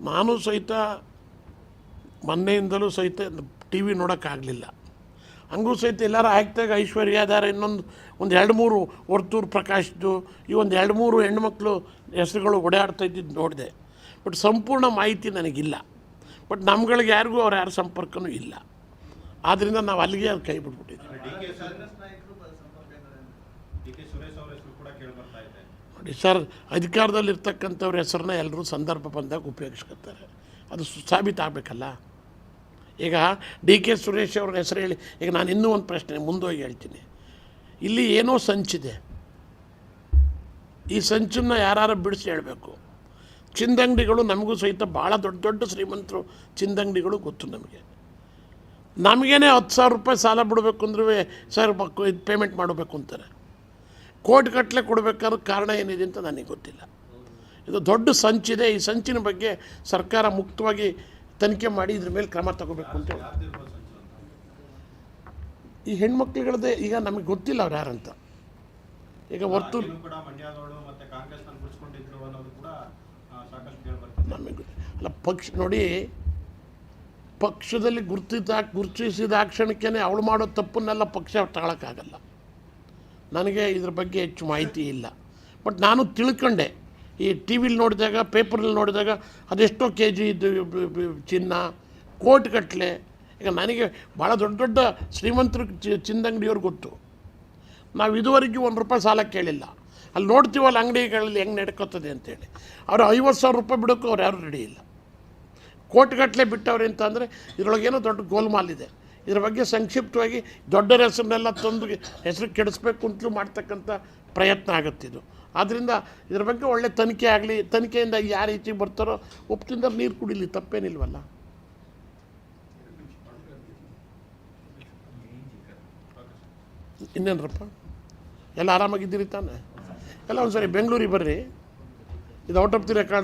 ನಾನು ಸಹಿತ ಮೊನ್ನೆಯಿಂದಲೂ ಸಹಿತ ಟಿ ವಿ ನೋಡೋಕ್ಕಾಗಲಿಲ್ಲ. ಹಂಗೂ ಸಹಿತ ಎಲ್ಲರೂ ಆಯ್ತಾಗ ಐಶ್ವರ್ಯ ಅದಾರ ಇನ್ನೊಂದು ಒಂದು ಎರಡು ಮೂರು ವರ್ತೂರು ಪ್ರಕಾಶ್ದು, ಈ ಒಂದು ಎರಡು ಮೂರು ಹೆಣ್ಮಕ್ಳು ಹೆಸರುಗಳು ಓಡಾಡ್ತಾ ಇದ್ದಿದ್ದು ನೋಡಿದೆ. ಬಟ್ ಸಂಪೂರ್ಣ ಮಾಹಿತಿ ನನಗಿಲ್ಲ. ಬಟ್ ನಮ್ಗಳಿಗೆ ಯಾರಿಗೂ ಅವ್ರು ಯಾರ ಸಂಪರ್ಕನೂ ಇಲ್ಲ. ಆದ್ದರಿಂದ ನಾವು ಅಲ್ಲಿಗೆ ಅದು ಕೈ ಬಿಟ್ಬಿಟ್ಟಿದ್ದೀವಿ D K D K Suresh ಅವರ ಹೆಸರು ಕೂಡ ಕೇಳಿ ಬರ್ತಾ ಇದೆ ನೋಡಿ ಸರ್, ಅಧಿಕಾರದಲ್ಲಿರ್ತಕ್ಕಂಥವ್ರ ಹೆಸರನ್ನ ಎಲ್ಲರೂ ಸಂದರ್ಭ ಬಂದಾಗ ಉಪಯೋಗಿಸ್ಕೊತಾರೆ. ಅದು ಸಾಬೀತಾಗಬೇಕಲ್ಲ ಈಗ ಡಿ ಕೆ ಸುರೇಶ್ ಅವ್ರ ಹೆಸರು ಹೇಳಿ, ಈಗ ನಾನು ಇನ್ನೂ ಒಂದು ಪ್ರಶ್ನೆ ಮುಂದೋಗಿ ಹೇಳ್ತೀನಿ. ಇಲ್ಲಿ ಏನೋ ಸಂಚಿದೆ. ಈ ಸಂಚನ್ನು ಯಾರು ಬಿಡಿಸಿ ಹೇಳಬೇಕು? ಚಿಂದಂಗಡಿಗಳು ನಮಗೂ ಸಹಿತ ಭಾಳ ದೊಡ್ಡ ದೊಡ್ಡ ಶ್ರೀಮಂತರು ಚಿಂದಂಗಡಿಗಳು ಗೊತ್ತು ನಮಗೆ. ನಮಗೇನೆ ಹತ್ತು ಸಾವಿರ ರೂಪಾಯಿ ಸಾಲ ಬಿಡಬೇಕು ಅಂದ್ರೂ ಸರ್ ಇದು ಪೇಮೆಂಟ್ ಮಾಡಬೇಕು ಅಂತಾರೆ. ಕೋಟಿ ಗಟ್ಟಲೆ ಕೊಡಬೇಕಾದ್ರೆ ಕಾರಣ ಏನಿದೆ ಅಂತ ನನಗೆ ಗೊತ್ತಿಲ್ಲ. ಇದು ದೊಡ್ಡ ಸಂಚಿದೆ ಈ ಸಂಚಿನ ಬಗ್ಗೆ ಸರ್ಕಾರ ಮುಕ್ತವಾಗಿ ತನಿಖೆ ಮಾಡಿ ಇದ್ರ ಮೇಲೆ ಕ್ರಮ ತಗೋಬೇಕು ಅಂತ ಹೇಳಿ. ಈ ಹೆಣ್ಮಕ್ಳುಗಳದ್ದೇ ಈಗ ನಮಗೆ ಗೊತ್ತಿಲ್ಲ ಅವ್ರು ಯಾರಂತ. ಈಗ ಹೊರತು ನಮಗೆ ಅಲ್ಲ ಪಕ್ಷ ನೋಡಿ ಪಕ್ಷದಲ್ಲಿ ಗುರುತಿದ ಗುರುತಿಸಿದ ಕ್ಷಣಕ್ಕೇ ಅವಳು ಮಾಡೋ ತಪ್ಪನ್ನೆಲ್ಲ ಪಕ್ಷ ತಗೊಳಕ್ಕಾಗಲ್ಲ. ನನಗೆ ಇದ್ರ ಬಗ್ಗೆ ಹೆಚ್ಚು ಮಾಹಿತಿ ಇಲ್ಲ. ಬಟ್ ನಾನು ತಿಳ್ಕೊಂಡೆ. ಈ ಟಿ ವಿಲಿ ನೋಡಿದಾಗ ಪೇಪರಲ್ಲಿ ನೋಡಿದಾಗ ಅದೆಷ್ಟೋ ಕೆ ಜಿ ಇದು ಚಿನ್ನ, ಕೋಟ್ ಕಟ್ಟಲೆ ಈಗ ನನಗೆ ಭಾಳ ದೊಡ್ಡ ದೊಡ್ಡ ಶ್ರೀಮಂತರು ಚಿ- ಚಿನ್ನದಂಗಡಿಯವ್ರು ಗೊತ್ತು. ನಾವು ಇದುವರೆಗೂ ಒಂದು ರೂಪಾಯಿ ಸಾಲ ಕೇಳಿಲ್ಲ. ಅಲ್ಲಿ ನೋಡ್ತೀವಲ್ಲ ಅಂಗಡಿಗಳಲ್ಲಿ ಹೆಂಗೆ ನಡ್ಕೋತದೆ ಅಂತೇಳಿ. ಅವರು ಐವತ್ತು ಸಾವಿರ ರೂಪಾಯಿ ಬಿಡೋಕ್ಕೂ ಅವ್ರು ಯಾರೂ ರೆಡಿ ಇಲ್ಲ. ಕೋಟ್ಗಟ್ಟಲೆ ಬಿಟ್ಟವ್ರೆ ಅಂತಂದರೆ ಇದರೊಳಗೇನೋ ದೊಡ್ಡ ಗೋಲ್ಮಾಲ್ ಇದೆ. ಇದ್ರ ಬಗ್ಗೆ ಸಂಕ್ಷಿಪ್ತವಾಗಿ ದೊಡ್ಡರ ಹೆಸರನ್ನೆಲ್ಲ ತಂದು ಹೆಸರು ಕೆಡಿಸ್ಬೇಕು ಅಂತಲೂ ಮಾಡ್ತಕ್ಕಂಥ ಪ್ರಯತ್ನ ಆಗುತ್ತಿದ್ದು ಆದ್ದರಿಂದ ಇದ್ರ ಬಗ್ಗೆ ಒಳ್ಳೆ ತನಿಖೆ ಆಗಲಿ, ತನಿಖೆಯಿಂದ ಯಾವ ರೀತಿ ಬರ್ತಾರೋ ಉಪ್ಪು ನೀರು ಕುಡಿಲಿ, ತಪ್ಪೇನಿಲ್ವಲ್ಲ? ಇನ್ನೇನ್ರಪ್ಪ? ಎಲ್ಲ ಆರಾಮಾಗಿದ್ದೀರಿ ತಾನೆ? ಎಲ್ಲ ಒಂದು ಸರಿ ಬೆಂಗಳೂರಿಗೆ ಬರ್ರಿ. ಇದು ಔಟ್ ಆಫ್ ದಿ ರೆಕಾರ್ಡ್